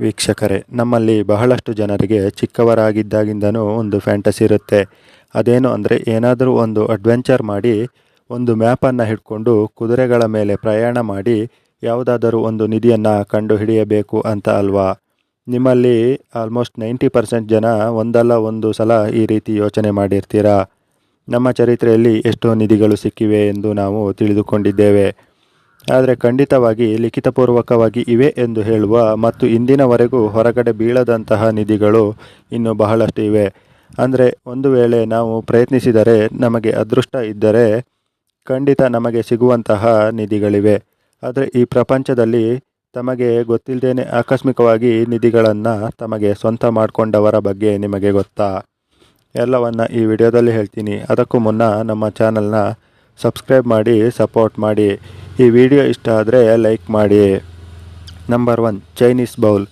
ವೀಕ್ಷಕರೇ, ನಮ್ಮಲ್ಲಿ ಬಹಳಷ್ಟು ಜನರಿಗೆ ಚಿಕ್ಕವರಾಗಿದ್ದಾಗಿಂದನೂ ಒಂದು ಫ್ಯಾಂಟಸಿ ಇರುತ್ತೆ. ಅದೇನು ಅಂದರೆ ಏನಾದರೂ ಒಂದು ಅಡ್ವೆಂಚರ್ ಮಾಡಿ, ಒಂದು ಮ್ಯಾಪನ್ನು ಹಿಡ್ಕೊಂಡು ಕುದುರೆಗಳ ಮೇಲೆ ಪ್ರಯಾಣ ಮಾಡಿ ಯಾವುದಾದರೂ ಒಂದು ನಿಧಿಯನ್ನು ಕಂಡು ಹಿಡಿಯಬೇಕು ಅಂತ ಅಲ್ವಾ? ನಿಮ್ಮಲ್ಲಿ ಆಲ್ಮೋಸ್ಟ್ ನೈಂಟಿ ಪರ್ಸೆಂಟ್ ಜನ ಒಂದಲ್ಲ ಒಂದು ಸಲ ಈ ರೀತಿ ಯೋಚನೆ ಮಾಡಿರ್ತೀರಾ? ನಮ್ಮ ಚರಿತ್ರೆಯಲ್ಲಿ ಎಷ್ಟೋ ನಿಧಿಗಳು ಸಿಕ್ಕಿವೆ ಎಂದು ನಾವು ತಿಳಿದುಕೊಂಡಿದ್ದೇವೆ. ಆದರೆ ಖಂಡಿತವಾಗಿ ಲಿಖಿತಪೂರ್ವಕವಾಗಿ ಇವೆ ಎಂದು ಹೇಳುವ ಮತ್ತು ಇಂದಿನವರೆಗೂ ಹೊರಗಡೆ ಬೀಳದಂತಹ ನಿಧಿಗಳು ಇನ್ನು ಬಹಳಷ್ಟು ಇವೆ. ಅಂದರೆ ಒಂದು ವೇಳೆ ನಾವು ಪ್ರಯತ್ನಿಸಿದರೆ ನಮಗೆ ಅದೃಷ್ಟ ಇದ್ದರೆ ಖಂಡಿತ ನಮಗೆ ಸಿಗುವಂತಹ ನಿಧಿಗಳಿವೆ. ಆದರೆ ಈ ಪ್ರಪಂಚದಲ್ಲಿ ತಮಗೆ ಗೊತ್ತಿಲ್ಲದೇನೆ ಆಕಸ್ಮಿಕವಾಗಿ ನಿಧಿಗಳನ್ನು ತಮಗೆ ಸ್ವಂತ ಮಾಡಿಕೊಂಡವರ ಬಗ್ಗೆ ನಿಮಗೆ ಗೊತ್ತಾ? ಎಲ್ಲವನ್ನು ಈ ವಿಡಿಯೋದಲ್ಲಿ ಹೇಳ್ತೀನಿ. ಅದಕ್ಕೂ ಮುನ್ನ ನಮ್ಮ ಚಾನಲ್ನ ಸಬ್ಸ್ಕ್ರೈಬ್ ಮಾಡಿ, ಸಪೋರ್ಟ್ ಮಾಡಿ. ಈ ವಿಡಿಯೋ ಇಷ್ಟ ಆದರೆ ಲೈಕ್ ಮಾಡಿ. Number one, Chinese bowl.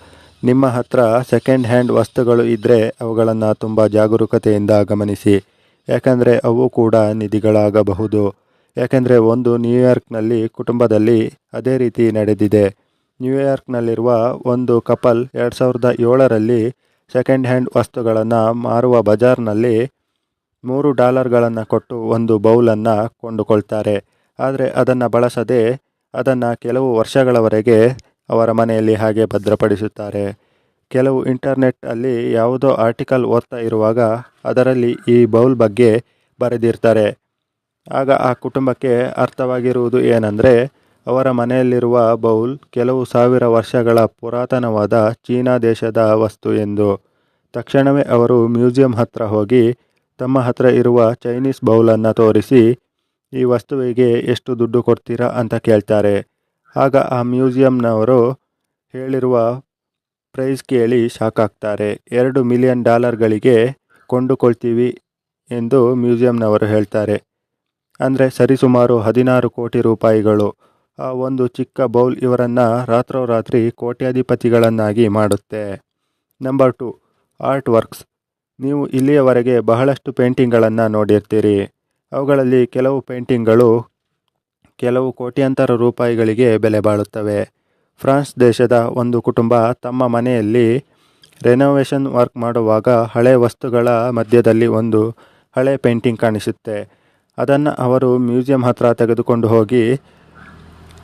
ನಿಮ್ಮ ಹತ್ರ ಸೆಕೆಂಡ್ ಹ್ಯಾಂಡ್ ವಸ್ತುಗಳು ಇದ್ದರೆ ಅವುಗಳನ್ನು ತುಂಬ ಜಾಗರೂಕತೆಯಿಂದ ಗಮನಿಸಿ. ಯಾಕಂದರೆ ಅವು ಕೂಡ ನಿಧಿಗಳಾಗಬಹುದು. ಯಾಕೆಂದರೆ ಒಂದು ನ್ಯೂಯಾರ್ಕ್ನಲ್ಲಿ, ಕುಟುಂಬದಲ್ಲಿ ಅದೇ ರೀತಿ ನಡೆದಿದೆ. ನ್ಯೂಯಾರ್ಕ್ನಲ್ಲಿರುವ ಒಂದು ಕಪಲ್ ಎರಡು ಸಾವಿರದ ಏಳರಲ್ಲಿ ಸೆಕೆಂಡ್ ಹ್ಯಾಂಡ್ ವಸ್ತುಗಳನ್ನು ಮಾರುವ ಬಜಾರ್ನಲ್ಲಿ ಮೂರು ಡಾಲರ್ಗಳನ್ನು ಕೊಟ್ಟು ಒಂದು ಬೌಲನ್ನು ಕೊಂಡುಕೊಳ್ತಾರೆ. ಆದರೆ ಅದನ್ನು ಬಳಸದೆ ಅದನ್ನು ಕೆಲವು ವರ್ಷಗಳವರೆಗೆ ಅವರ ಮನೆಯಲ್ಲಿ ಹಾಗೆ ಭದ್ರಪಡಿಸುತ್ತಾರೆ. ಕೆಲವು ಇಂಟರ್ನೆಟ್ಟಲ್ಲಿ ಯಾವುದೋ ಆರ್ಟಿಕಲ್ ಓದ್ತಾ ಇರುವಾಗ ಅದರಲ್ಲಿ ಈ ಬೌಲ್ ಬಗ್ಗೆ ಬರೆದಿರ್ತಾರೆ. ಆಗ ಆ ಕುಟುಂಬಕ್ಕೆ ಅರ್ಥವಾಗಿರುವುದು ಏನಂದರೆ, ಅವರ ಮನೆಯಲ್ಲಿರುವ ಬೌಲ್ ಕೆಲವು ಸಾವಿರ ವರ್ಷಗಳ ಪುರಾತನವಾದ ಚೀನಾ ದೇಶದ ವಸ್ತು ಎಂದು. ತಕ್ಷಣವೇ ಅವರು ಮ್ಯೂಸಿಯಂ ಹತ್ರ ಹೋಗಿ ತಮ್ಮ ಹತ್ರ ಇರುವ ಚೈನೀಸ್ ಬೌಲನ್ನು ತೋರಿಸಿ, ಈ ವಸ್ತುವಿಗೆ ಎಷ್ಟು ದುಡ್ಡು ಕೊಡ್ತೀರಾ ಅಂತ ಕೇಳ್ತಾರೆ. ಆಗ ಆ ಮ್ಯೂಸಿಯಂನವರು ಹೇಳಿರುವ ಪ್ರೈಸ್ ಕೇಳಿ ಶಾಕ್ ಆಗ್ತಾರೆ ಎರಡು ಮಿಲಿಯನ್ ಡಾಲರ್ಗಳಿಗೆ ಕೊಂಡುಕೊಳ್ತೀವಿ ಎಂದು ಮ್ಯೂಸಿಯಂನವರು ಹೇಳ್ತಾರೆ. ಅಂದರೆ ಸರಿಸುಮಾರು ಹದಿನಾರು ಕೋಟಿ ರೂಪಾಯಿಗಳು. ಆ ಒಂದು ಚಿಕ್ಕ ಬೌಲ್ ಇವರನ್ನು ರಾತ್ರೋರಾತ್ರಿ ಕೋಟ್ಯಾಧಿಪತಿಗಳನ್ನಾಗಿ ಮಾಡುತ್ತೆ. Number two, art works. ನೀವು ಇಲ್ಲಿಯವರೆಗೆ ಬಹಳಷ್ಟು ಪೇಂಟಿಂಗ್ಗಳನ್ನು ನೋಡಿರ್ತೀರಿ. ಅವುಗಳಲ್ಲಿ ಕೆಲವು ಪೇಂಟಿಂಗ್ಗಳು ಕೆಲವು ಕೋಟ್ಯಾಂತರ ರೂಪಾಯಿಗಳಿಗೆ ಬೆಲೆ ಬಾಳುತ್ತವೆ. ಫ್ರಾನ್ಸ್ ದೇಶದ ಒಂದು ಕುಟುಂಬ ತಮ್ಮ ಮನೆಯಲ್ಲಿ ರೆನೋವೇಷನ್ ವರ್ಕ್ ಮಾಡುವಾಗ ಹಳೆ ವಸ್ತುಗಳ ಮಧ್ಯದಲ್ಲಿ ಒಂದು ಹಳೆ ಪೇಂಟಿಂಗ್ ಕಾಣಿಸುತ್ತೆ. ಅದನ್ನು ಅವರು ಮ್ಯೂಸಿಯಂ ಹತ್ರ ತೆಗೆದುಕೊಂಡು ಹೋಗಿ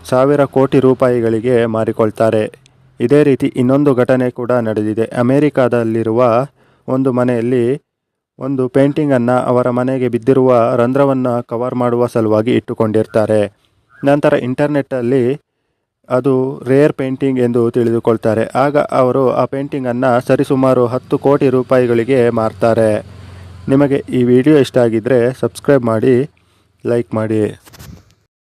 ಸಾವಿರ ಕೋಟಿ ರೂಪಾಯಿಗಳಿಗೆ ಮಾರಿಕೊಳ್ತಾರೆ. ಇದೇ ರೀತಿ ಇನ್ನೊಂದು ಘಟನೆ ಕೂಡ ನಡೆದಿದೆ. ಅಮೇರಿಕಾದಲ್ಲಿರುವ ಒಂದು ಮನೆಯಲ್ಲಿ ಒಂದು ಪೇಂಟಿಂಗನ್ನು ಅವರ ಮನೆಗೆ ಬಿದ್ದಿರುವ ರಂಧ್ರವನ್ನು ಕವರ್ ಮಾಡುವ ಸಲುವಾಗಿ ಇಟ್ಟುಕೊಂಡಿರ್ತಾರೆ. ನಂತರ ಇಂಟರ್ನೆಟ್ಟಲ್ಲಿ ಅದು ರೇರ್ ಪೇಂಟಿಂಗ್ ಎಂದು ತಿಳಿದುಕೊಳ್ತಾರೆ. ಆಗ ಅವರು ಆ ಪೇಂಟಿಂಗನ್ನು ಸರಿಸುಮಾರು ಹತ್ತು ಕೋಟಿ ರೂಪಾಯಿಗಳಿಗೆ ಮಾರ್ತಾರೆ. ನಿಮಗೆ ಈ ವಿಡಿಯೋ ಇಷ್ಟ ಆಗಿದ್ದರೆ ಸಬ್ಸ್ಕ್ರೈಬ್ ಮಾಡಿ ಲೈಕ್ ಮಾಡಿ.